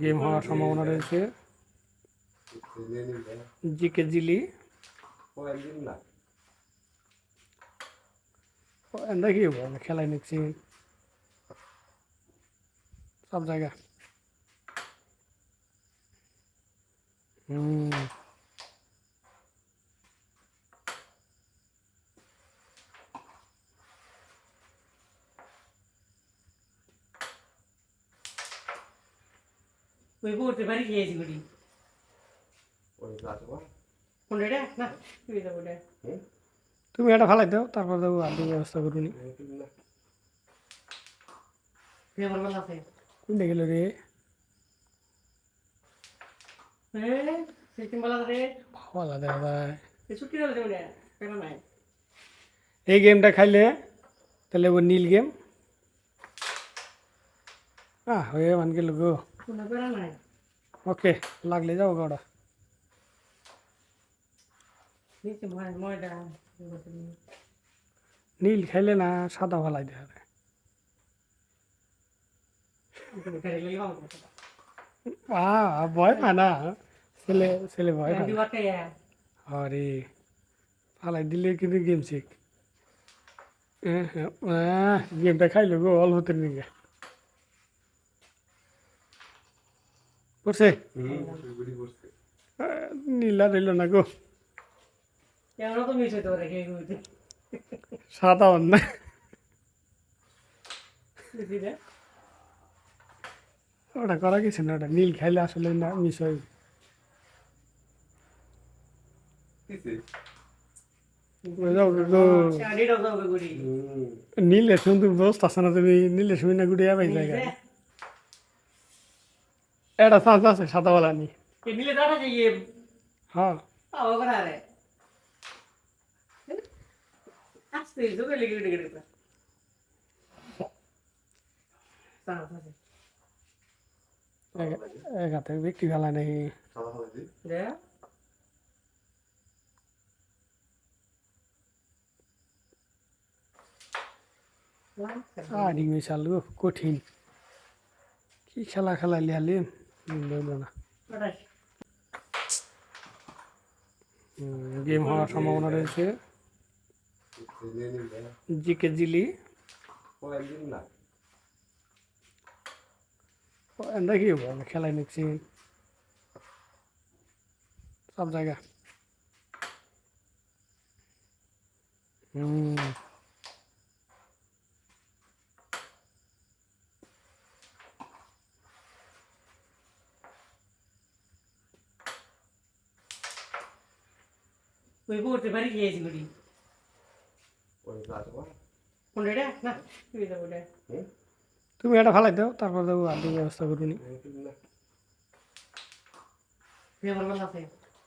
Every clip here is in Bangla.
গেম হওয়ার সম্ভাবনা রয়েছে। জিকে জিলি। দেখি হব নিচ্ছি। সব জায়গা। হুম ওই পড়তে পারি গিয়েছি ওটা তুমি এটা ফালাই দাও তারপর দেবো আদি ব্যবস্থা করুনি কোনটা গেল রে? হ্যাঁ এই গেমটা খাইলে তাহলে ও নীল গেম। হ্যাঁ হয়ে মান গেল গো। কোনো বেড়া নাই ওকে লাগলে যাও গড়া নিচে ময় ময়দা নীল খাইলে না সাদা ভালাই দেখা যায় আহ ভয় পায় না ছেলে ছেলে ভয় পায় না। আরে ফালাই দিলে কিন্তু গেম শিখ গেমটা খাইলো গো অল হতে নিগে আহ, নীলা রইল না গো। সাদা অন্য। বুঝলি রে। ওটা করা গেছে না ওটা নীল খাইলে আসলে না মিস হয়। নীলের শুনতে ব্যবস্থা আছে না তুমি নীলের শুনে না গুড়িয়া পাই জায়গা এটা চান্স আছে সাদাওয়ালা নি কে নিলে দাঁড়া যাইয়ে হ্যাঁ। আও করা রে আস্তে জোরে লেগে লেগে লেগে সারা সারা এক- এক হাতে বিক্রি ফেলা নেই। রে আড়ি মিশাল কঠিন। কি খেলা খেলা লিয়ালি না। গেম হওয়ার সম্ভাবনা রয়েছে। জিকে জিলি। হব খেলাই নিচ্ছি। সব জায়গা। হুম ওই পড়তে পারি গিয়েছি গুড়ি কোনটা না তুমি এটা ফালাই দাও তারপর দেবো আদি ব্যবস্থা করুনি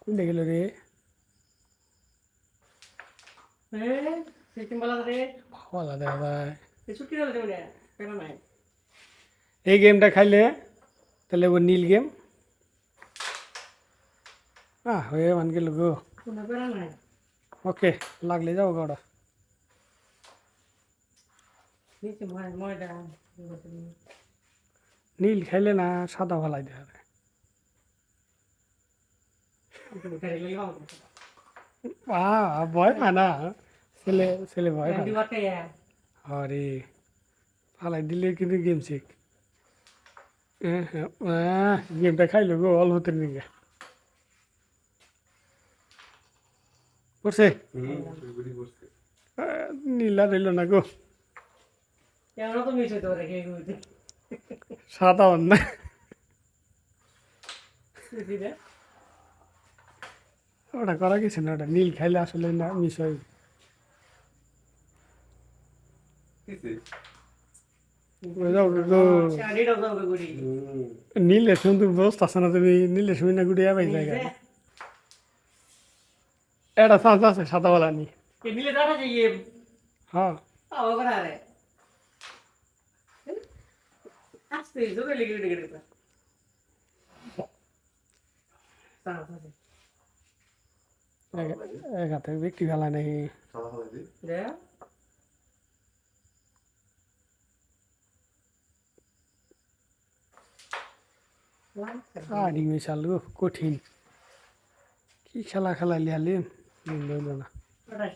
কোনটা গেল রে হ্যাঁ এই গেমটা খাইলে তাহলে ও নীল গেম হ্যাঁ হয়ে মান গেল গো কোনো বেড়া নাই ওকে লাগলে যাও গড়া নিচে ময় ময়দা নীল খাইলে না সাদা ভালাই দেখা যায় আহ ভয় পায় না ছেলে ছেলে ভয় পায় না। আরে ফালাই দিলে কিন্তু গেম শিখ গেমটা খাইলো গো অল হতে নিগে পড়ছে? আহ, নীলা রইল না গো। সাদা রে ওটা করা গেছে না ওটা? নীল খাইলে আসলে না মিস হয়। শাড়িটাও নীলের শুনতে ব্যবস্থা আছে না তুমি নীলের শুনে না গুড়িয়া পাই জায়গা এটা চান্স আছে সাদাওয়ালা নি। হ্যাঁ। এক হাতে বিক্রি ফেলা নেই। কঠিন। কি খেলা খেলাইলি আলি হইল না ওটাই